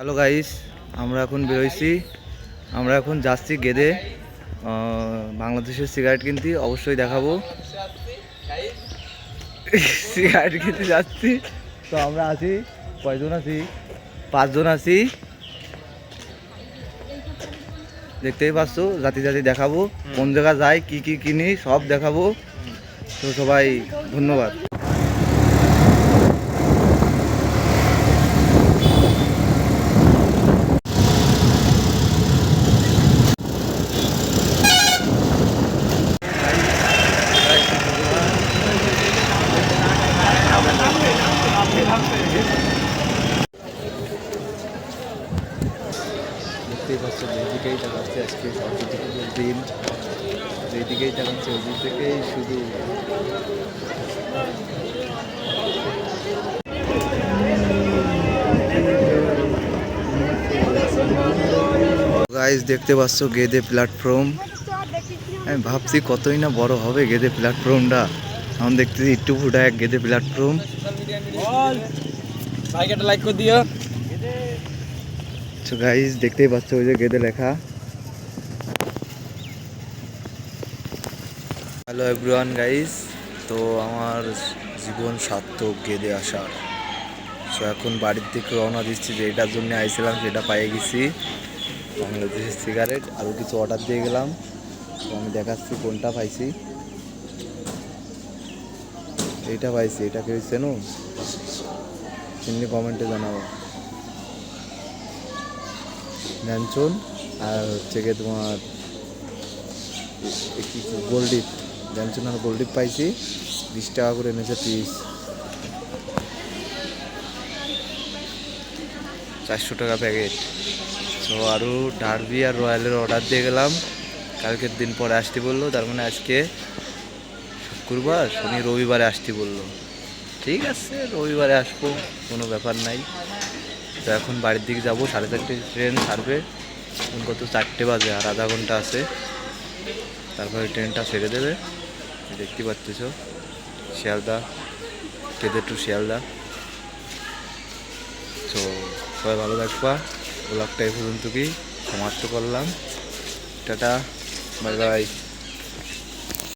Hello guys আমরা এখন বেরোইছি। আমরা এখন যাচ্ছি গেদে। বাংলাদেশের সিগারেট কিনতে অবশ্যই দেখাবো। সিগারেট কিনতে যাচ্ছি। তো আমরা আছি কয়জন আছি? পাঁচজন আছি। দেখতেই পাচ্ছ জাতি জাতি দেখাবো। কোন জায়গা যাই কি কি কিনি সব দেখাবো। তো সবাই ধন্যবাদ। দেখতেই পাচ্ছ যেদিকেই তাকাচ্ছে আজকে সরস্বতী দিন। যেদিকেই তাকাচ্ছে ওই থেকেই শুধু। গাইজ দেখতে পাচ্ছ গেদে প্ল্যাটফর্ম আমি ভাবছি কতই না বড় হবে গেদে প্ল্যাটফর্মটা এখন দেখতেছি একটু ফুটা এক গেদে প্ল্যাটফর্ম লাইক করে দিও। তো গাইজ দেখতেই পাচ্ছ ওই যে গেদে লেখা। হ্যালো এভরিওয়ান গাইজ তো আমার জীবন সার্থক গেদে আসার। সো এখন বাড়ির থেকে রওনা দিচ্ছি, যে এটার জন্য আইছিলাম, সেটা পাইয়ে গেছি। বাংলাদেশের সিগারেট আরও কিছু অর্ডার দিয়ে গেলাম। তো আমি দেখাচ্ছি কোনটা পাইছি। এইটা পাইছি, এটা কেউ চেনো চিনলে কমেন্টে জানাব। ন্যানচন আর হচ্ছে গিয়ে তোমার গোল্ডিপ ন্যানচন আর গোল্ডিপ পাইছি, বিশ টাকা করে এনেছে পিস চারশো টাকা প্যাকেট তো আরও ডারবি আর রয়্যালের অর্ডার দিয়ে গেলাম। কালকের দিন পরে আসতে বলল, তার মানে আজকে শুক্রবার, শনি রবিবারে আসতে বলল। ঠিক আছে, রবিবারে আসব, কোনো ব্যাপার নাই। তো এখন বাড়ির দিকে যাব। সাড়ে চারটে ট্রেন ছাড়বে। এখন কত? চারটে বাজে আর আধা ঘণ্টা আছে। তারপরে ট্রেনটা ছেড়ে দেবে। দেখতে পাচ্ছিস শিয়ালদা। কেদে টু শিয়ালদা। তো সবাই ভালো থাকবা। ব্লগটা এই পর্যন্ত কি সমাপ্ত করলাম। টাটা। Bye bye.